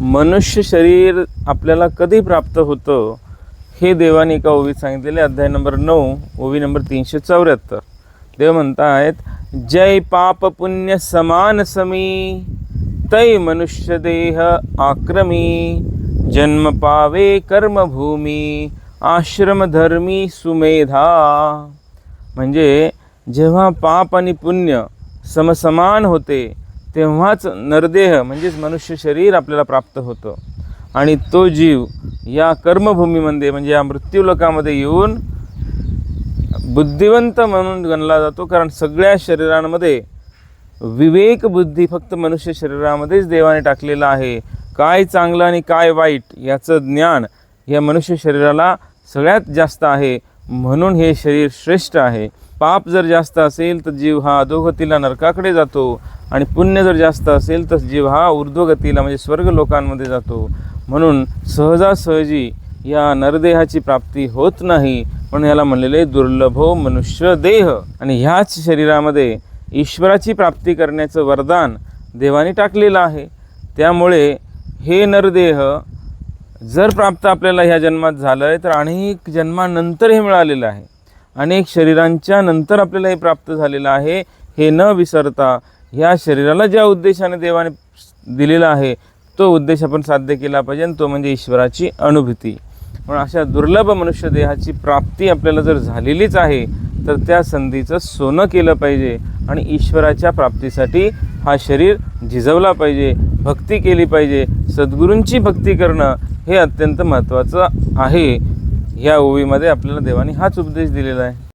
मनुष्य शरीर आपल्याला कधी प्राप्त होतं हे देवाने एका ओवीत सांगितलेले अध्याय नंबर नऊ ओवी नंबर तीनशे चौऱ्याहत्तर. देव म्हणतायत जय पाप पुण्य समान समी तै मनुष्य देह आक्रमी जन्म पावे कर्मभूमी आश्रमधर्मी सुमेधा. म्हणजे जेव्हा पाप आणि पुण्य समसमान होते तेव्हाच नरदेह म्हणजेच मनुष्य शरीर आपल्याला प्राप्त होतं. आणि तो जीव या कर्मभूमीमध्ये म्हणजे या मृत्यूलोकामध्ये येऊन बुद्धिवंत म्हणून गणला जातो. कारण सगळ्या शरीरांमध्ये विवेक बुद्धी फक्त मनुष्य शरीरामध्येच देवाने टाकलेलं आहे. काय चांगलं आणि काय वाईट याचं ज्ञान या मनुष्य शरीराला सगळ्यात जास्त आहे. म्हणून हे शरीर श्रेष्ठ आहे. पाप जर जास्त असेल तर जीव हा अधोगतीला नरकाकडे जातो आणि पुण्य जर जास्त असेल तर जीव हा ऊर्ध्वगतीला म्हणजे स्वर्ग लोकांमध्ये जातो. म्हणून सहजासहजी या नरदेहाची प्राप्ती होत नाही म्हणून याला म्हणलेले दुर्लभो मनुष्य देह. आणि ह्याच शरीरामध्ये ईश्वराची प्राप्ती करण्याचं वरदान देवाने टाकलेलं आहे. त्यामुळे हे नरदेह जर प्राप्त आपल्याला ह्या जन्मात झालं आहे तर अनेक जन्मानंतर हे मिळालेलं आहे. अनेक शरीरांच्या नंतर आपल्याला हे प्राप्त झालेलं आहे. हे न विसरता ह्या शरीराला ज्या उद्देशाने देवाने दिलेला आहे तो उद्देश आपण साध्य केला पाहिजे आणि तो म्हणजे ईश्वराची अनुभूती. म्हणून अशा दुर्लभ मनुष्य देहाची प्राप्ती आपल्याला जर झालेलीच आहे तर त्या संधीचं सोनं केलं पाहिजे आणि ईश्वराच्या प्राप्तीसाठी हा शरीर झिजवला पाहिजे भक्ती केली पाहिजे सद्गुरूंची भक्ती करणं हे अत्यंत महत्त्वाचं आहे. ह्या ओवीमध्ये आपल्याला देवाने हाच उपदेश दिलेला आहे.